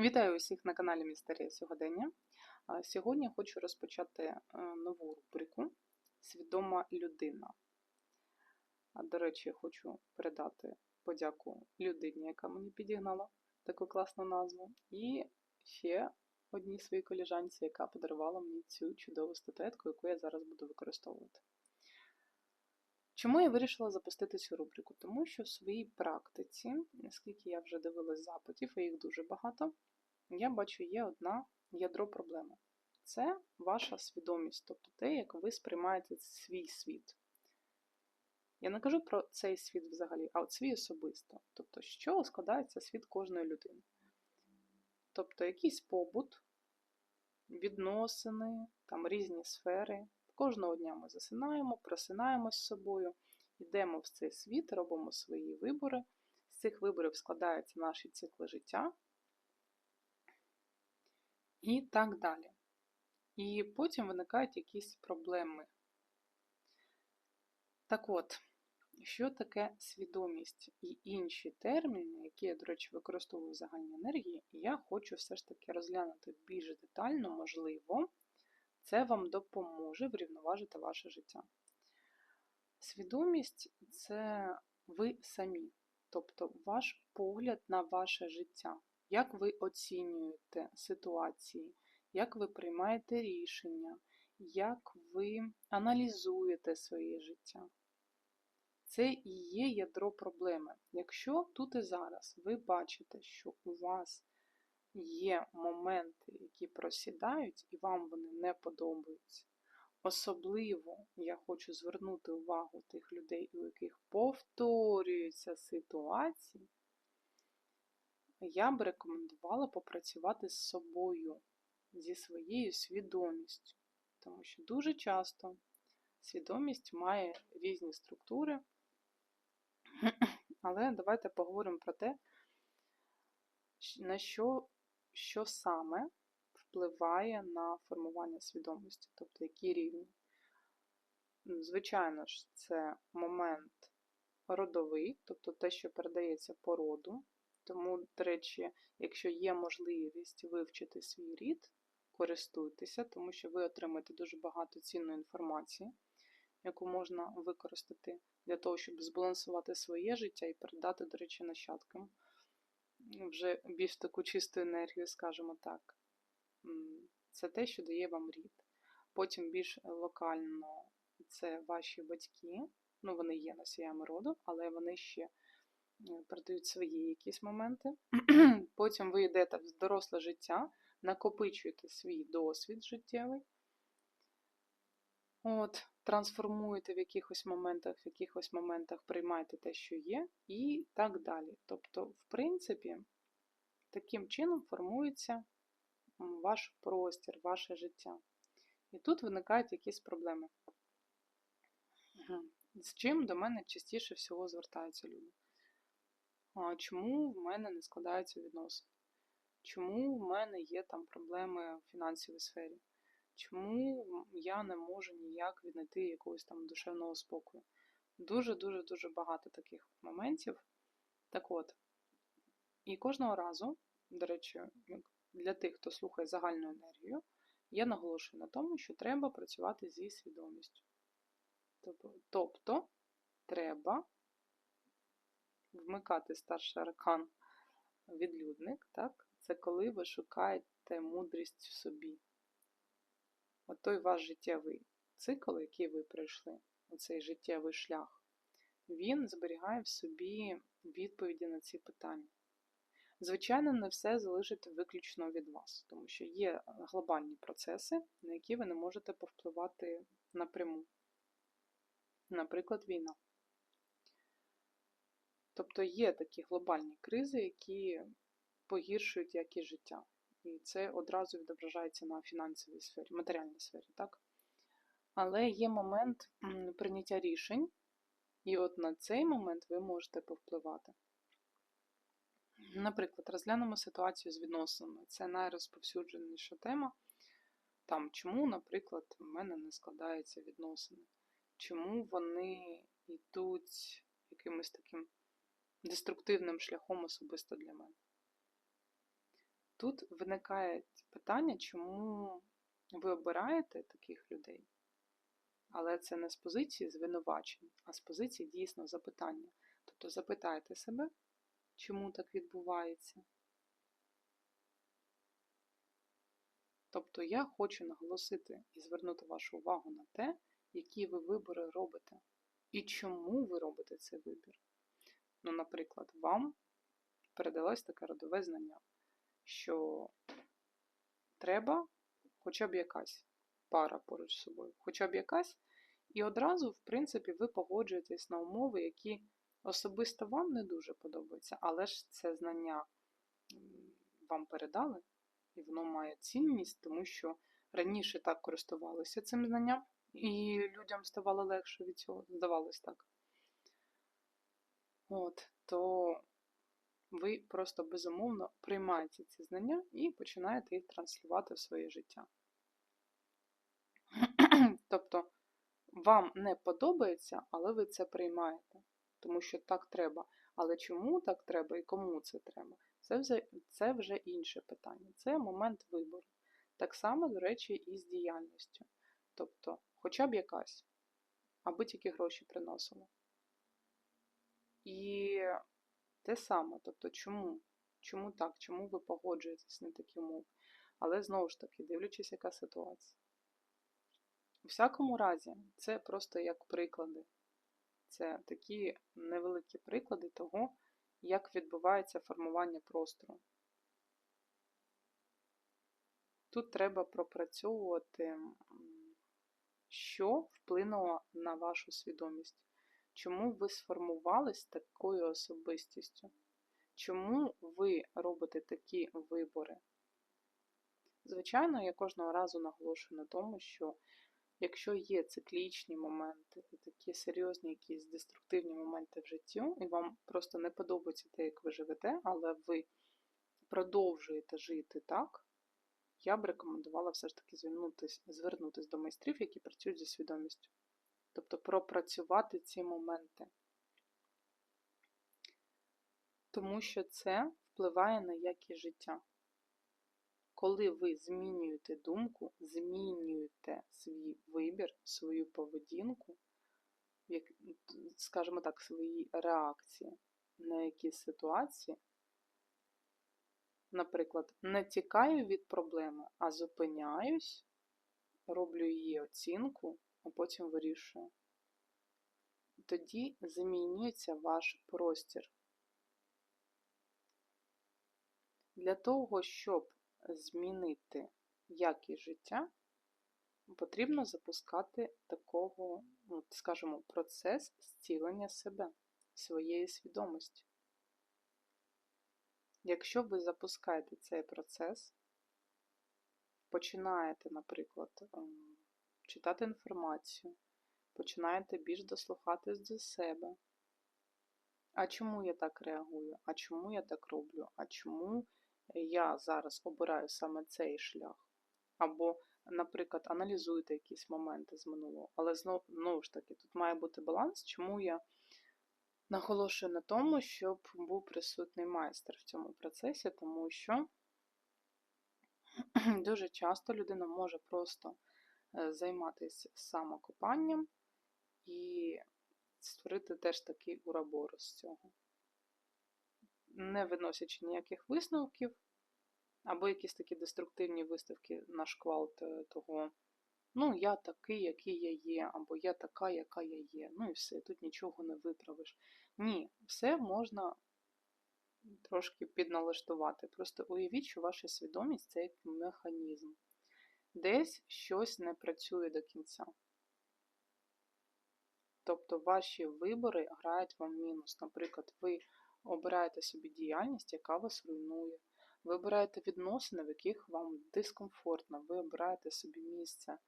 Вітаю усіх на каналі Містерія Сьогодення. Сьогодні хочу розпочати е, нову рубрику Свідома людина. До речі, хочу передати подяку людині, яка мені підігнала таку класну назву. І ще одній своїй коліжанці, яка подарувала мені цю чудову статуетку, яку я зараз буду використовувати. Чому я вирішила запустити цю рубрику? Тому що в своїй практиці, наскільки я вже дивилась запитів, а їх дуже багато, я бачу, є одна ядро проблеми. Це ваша свідомість, тобто те, як ви сприймаєте свій світ. Я не кажу про цей світ взагалі, а от свій особисто. Тобто, чого складається світ кожної людини. Тобто, якийсь побут, відносини, там різні сфери. Кожного дня ми засинаємо, просинаємось з собою, йдемо в цей світ, робимо свої вибори. З цих виборів складаються наші цикли життя і так далі. І потім виникають якісь проблеми. Так от, що таке свідомість і інші терміни, які я, до речі, використовую в загальній енергії, я хочу все ж таки розглянути більш детально, можливо, це вам допоможе врівноважити ваше життя. Свідомість це ви самі, тобто ваш погляд на ваше життя. Як ви оцінюєте ситуації, як ви приймаєте рішення, як ви аналізуєте своє життя. Це і є ядро проблеми. Якщо тут і зараз ви бачите, що у вас є моменти, які просідають, і вам вони не подобаються. Особливо я хочу звернути увагу тих людей, у яких повторюються ситуації, я б рекомендувала попрацювати з собою, зі своєю свідомістю. Тому що дуже часто свідомість має різні структури, але давайте поговоримо про те, на що що саме впливає на формування свідомості, тобто які рівні. Звичайно ж, це момент родовий, тобто те, що передається по роду. Тому, до речі, якщо є можливість вивчити свій рід, користуйтеся, тому що ви отримаєте дуже багато цінної інформації, яку можна використати для того, щоб збалансувати своє життя і передати, до речі, нащадкам вже більш таку чисту енергію, скажімо так. Це те, що дає вам рід. Потім більш локально це ваші батьки, ну вони є носіями роду, але вони ще е, передають свої якісь моменти. Потім ви йдете в доросле життя, накопичуєте свій досвід життєвий. От, трансформуєте в якихось моментах, в якихось моментах приймаєте те, що є, і так далі. Тобто, в принципі, таким чином формується ваш простір, ваше життя. І тут виникають якісь проблеми. З чим до мене частіше всього звертаються люди? А Чому в мене не складаються відносини? Чому в мене є там проблеми в фінансовій сфері? Чому я не можу ніяк віднайти якогось там душевного спокою. Дуже-дуже-дуже багато таких моментів. Так от, і кожного разу, до речі, для тих, хто слухає загальну енергію, я наголошую на тому, що треба працювати зі свідомістю. Тобто, треба вмикати старший аркан відлюдник, так? це коли ви шукаєте мудрість в собі от той ваш життєвий цикл, який ви пройшли, оцей життєвий шлях, він зберігає в собі відповіді на ці питання. Звичайно, не все залежить виключно від вас, тому що є глобальні процеси, на які ви не можете повпливати напряму. Наприклад, війна. Тобто є такі глобальні кризи, які погіршують якість життя. І це одразу відображається на фінансовій сфері, матеріальній сфері, так? Але є момент прийняття рішень, і от на цей момент ви можете повпливати. Наприклад, розглянемо ситуацію з відносинами. Це найрозповсюдженіша тема. Там, чому, наприклад, в мене не складаються відносини, чому вони йдуть якимось таким деструктивним шляхом особисто для мене. Тут виникає питання, чому ви обираєте таких людей, але це не з позиції звинувачень, а з позиції дійсно запитання. Тобто запитайте себе, чому так відбувається. Тобто я хочу наголосити і звернути вашу увагу на те, які ви вибори робите, і чому ви робите цей вибір. Ну, наприклад, вам передалось таке родове знання, що треба хоча б якась пара поруч з собою, хоча б якась, і одразу, в принципі, ви погоджуєтесь на умови, які особисто вам не дуже подобаються, але ж це знання вам передали, і воно має цінність, тому що раніше так користувалися цим знанням, і людям ставало легше від цього, здавалось так. От, то ви просто безумовно приймаєте ці знання і починаєте їх транслювати в своє життя. тобто, вам не подобається, але ви це приймаєте, тому що так треба. Але чому так треба і кому це треба? Це вже, це вже інше питання. Це момент вибору. Так само, до речі, і з діяльністю. Тобто, хоча б якась, аби тільки гроші приносила. І те саме, тобто, чому? Чому так? Чому ви погоджуєтесь на такі умови? Але знову ж таки, дивлячись, яка ситуація. У всякому разі, це просто як приклади. Це такі невеликі приклади того, як відбувається формування простору. Тут треба пропрацьовувати, що вплинуло на вашу свідомість. Чому ви сформувались такою особистістю? Чому ви робите такі вибори? Звичайно, я кожного разу наголошую на тому, що якщо є циклічні моменти, такі серйозні якісь деструктивні моменти в житті, і вам просто не подобається те, як ви живете, але ви продовжуєте жити так, я б рекомендувала все ж таки звернутися звернутись до майстрів, які працюють зі свідомістю. Тобто пропрацювати ці моменти. Тому що це впливає на якість життя. Коли ви змінюєте думку, змінюєте свій вибір, свою поведінку, скажімо так, свої реакції на якісь ситуації, наприклад, не тікаю від проблеми, а зупиняюсь, роблю її оцінку а потім вирішую. Тоді змінюється ваш простір. Для того, щоб змінити якість життя, потрібно запускати такого, ну, скажімо, процес зцілення себе, своєї свідомості. Якщо ви запускаєте цей процес, починаєте, наприклад, ем, читати інформацію, починаєте більш дослухатись до себе. А чому я так реагую? А чому я так роблю? А чому я зараз обираю саме цей шлях? Або, наприклад, аналізуєте якісь моменти з минулого. Але знову, знову ж таки, тут має бути баланс, чому я наголошую на тому, щоб був присутній майстер в цьому процесі, тому що дуже часто людина може просто займатися самокопанням і створити теж такий урабор з цього. Не виносячи ніяких висновків, або якісь такі деструктивні виставки на шквалт того, ну, я такий, який я є, або я така, яка я є. Ну і все, тут нічого не виправиш. Ні, все можна трошки підналаштувати. Просто уявіть, що ваша свідомість це як механізм десь щось не працює до кінця. Тобто ваші вибори грають вам мінус. Наприклад, ви обираєте собі діяльність, яка вас руйнує. Ви обираєте відносини, в яких вам дискомфортно, ви обираєте собі місце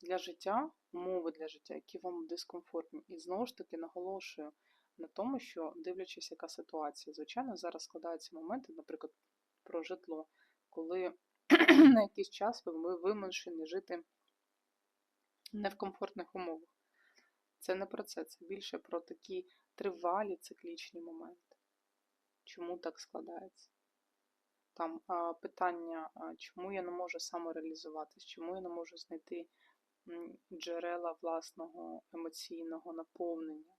для життя, умови для життя, які вам дискомфортні. І знову ж таки наголошую на тому, що, дивлячись, яка ситуація, звичайно, зараз складаються моменти, наприклад, про житло, коли на якийсь час ви вимушені жити не в комфортних умовах. Це не про це, це більше про такі тривалі циклічні моменти. Чому так складається? там а, питання, а, чому я не можу самореалізуватись, чому я не можу знайти джерела власного емоційного наповнення.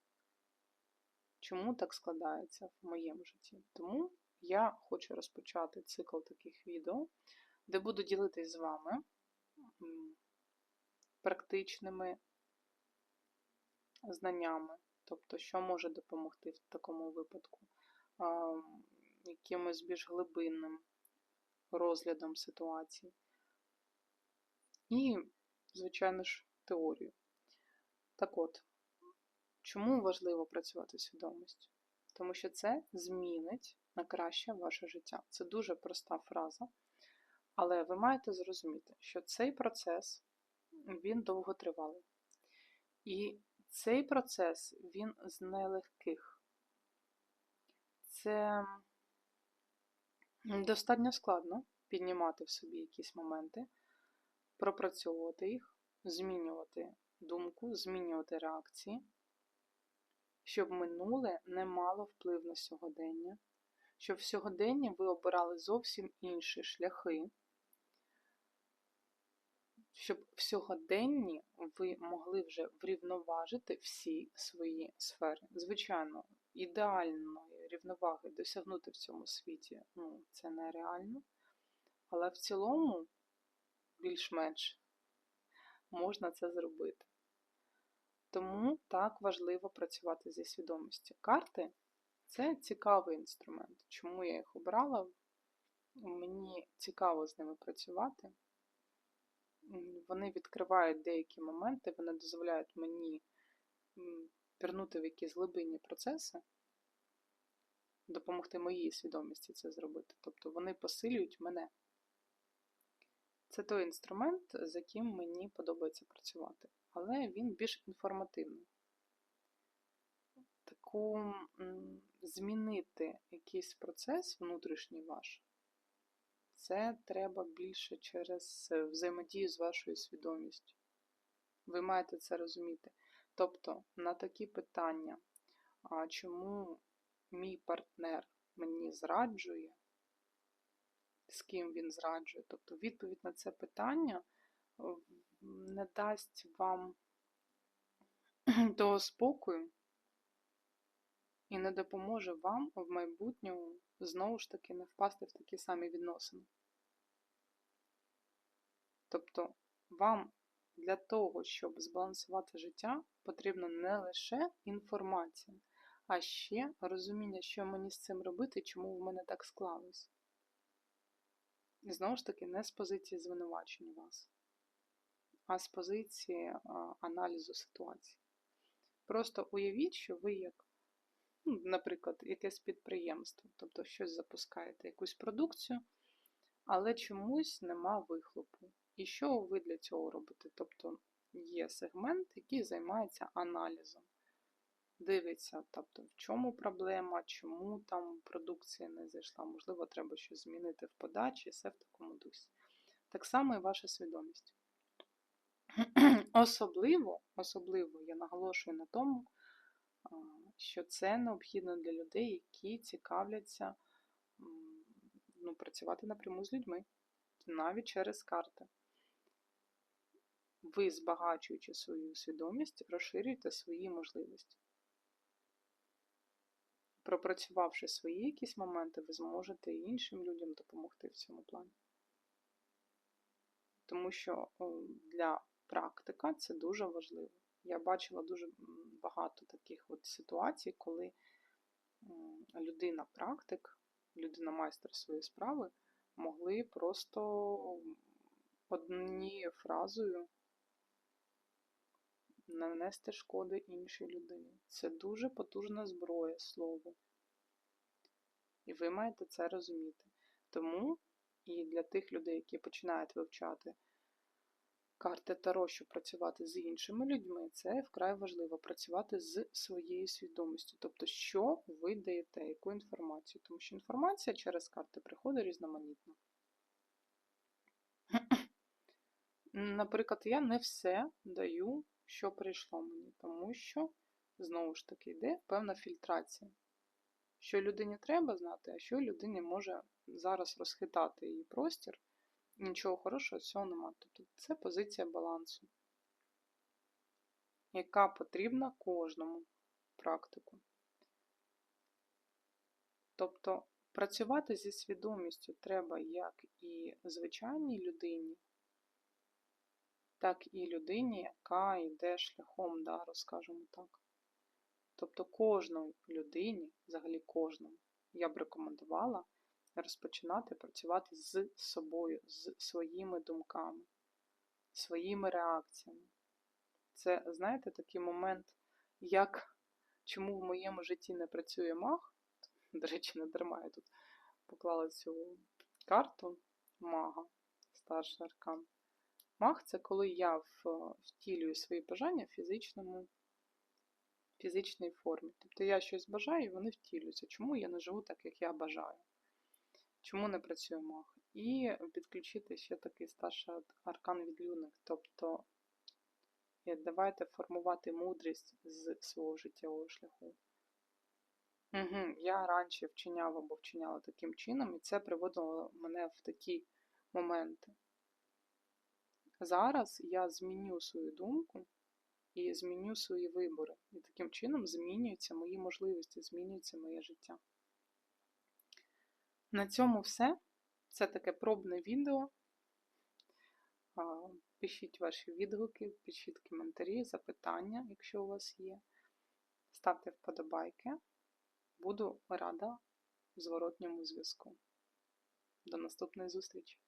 Чому так складається в моєму житті? Тому я хочу розпочати цикл таких відео, де буду ділитись з вами практичними знаннями, тобто, що може допомогти в такому випадку, якимось більш глибинним розглядом ситуації. І, звичайно ж, теорію. Так от, чому важливо працювати свідомістю? Тому що це змінить на краще ваше життя. Це дуже проста фраза, але ви маєте зрозуміти, що цей процес він довготривалий. І цей процес він з нелегких. Це достатньо складно піднімати в собі якісь моменти, пропрацьовувати їх, змінювати думку, змінювати реакції, щоб минуле не мало вплив на сьогодення, щоб в сьогоденні ви обирали зовсім інші шляхи, щоб в сьогоденні ви могли вже врівноважити всі свої сфери. Звичайно, ідеальної рівноваги досягнути в цьому світі ну, це нереально, але в цілому, більш-менш, можна це зробити. Тому так важливо працювати зі свідомістю. Карти це цікавий інструмент. Чому я їх обрала? Мені цікаво з ними працювати. Вони відкривають деякі моменти, вони дозволяють мені пірнути в якісь глибинні процеси, допомогти моїй свідомості це зробити. Тобто вони посилюють мене. Це той інструмент, з яким мені подобається працювати, але він більш інформативний. Таку змінити якийсь процес внутрішній ваш, це треба більше через взаємодію з вашою свідомістю. Ви маєте це розуміти. Тобто, на такі питання, а чому мій партнер мені зраджує, з ким він зраджує, тобто відповідь на це питання не дасть вам того спокою і не допоможе вам в майбутньому знову ж таки не впасти в такі самі відносини. Тобто вам для того, щоб збалансувати життя, потрібна не лише інформація, а ще розуміння, що мені з цим робити, чому в мене так склалось. І знову ж таки, не з позиції звинувачення вас, а з позиції аналізу ситуації. Просто уявіть, що ви як, наприклад, якесь підприємство, тобто щось запускаєте, якусь продукцію, але чомусь нема вихлопу. І що ви для цього робите? Тобто є сегмент, який займається аналізом. Дивиться, тобто, в чому проблема, чому там продукція не зайшла, можливо, треба щось змінити в подачі, все в такому дусі. Так само і ваша свідомість. Особливо, особливо я наголошую на тому, що це необхідно для людей, які цікавляться ну, працювати напряму з людьми, навіть через карти ви, збагачуючи свою свідомість, розширюєте свої можливості. Пропрацювавши свої якісь моменти, ви зможете іншим людям допомогти в цьому плані. Тому що для практика це дуже важливо. Я бачила дуже багато таких от ситуацій, коли людина-практик, людина-майстер своєї справи могли просто однією фразою нанести шкоди іншій людині. Це дуже потужна зброя слово. І ви маєте це розуміти. Тому і для тих людей, які починають вивчати карти Таро, щоб працювати з іншими людьми, це вкрай важливо працювати з своєю свідомістю. Тобто, що ви даєте, яку інформацію. Тому що інформація через карти приходить різноманітно. Наприклад, я не все даю що прийшло мені, тому що, знову ж таки, йде певна фільтрація. Що людині треба знати, а що людині може зараз розхитати її простір. Нічого хорошого з цього немає. Тобто це позиція балансу, яка потрібна кожному практику. Тобто працювати зі свідомістю треба як і звичайній людині, так і людині, яка йде шляхом дару, скажімо так. Тобто кожній людині, взагалі кожному, я б рекомендувала розпочинати працювати з собою, з своїми думками, своїми реакціями. Це, знаєте, такий момент, як чому в моєму житті не працює маг. До речі, не дарма я тут поклала цю карту мага, старший аркан. Маг це коли я втілюю свої бажання в фізичному, фізичній формі. Тобто я щось бажаю, і вони втілюються. Чому я не живу так, як я бажаю? Чому не працює маг? І підключити ще такий старший аркан відлюдник. Тобто давайте формувати мудрість з свого життєвого шляху. Угу. Я раніше вчиняв або вчиняла таким чином, і це приводило мене в такі моменти. Зараз я зміню свою думку і зміню свої вибори. І таким чином змінюються мої можливості, змінюється моє життя. На цьому все. Це таке пробне відео. Пишіть ваші відгуки, пишіть коментарі, запитання, якщо у вас є. Ставте вподобайки. Буду рада зворотньому зв'язку. До наступної зустрічі!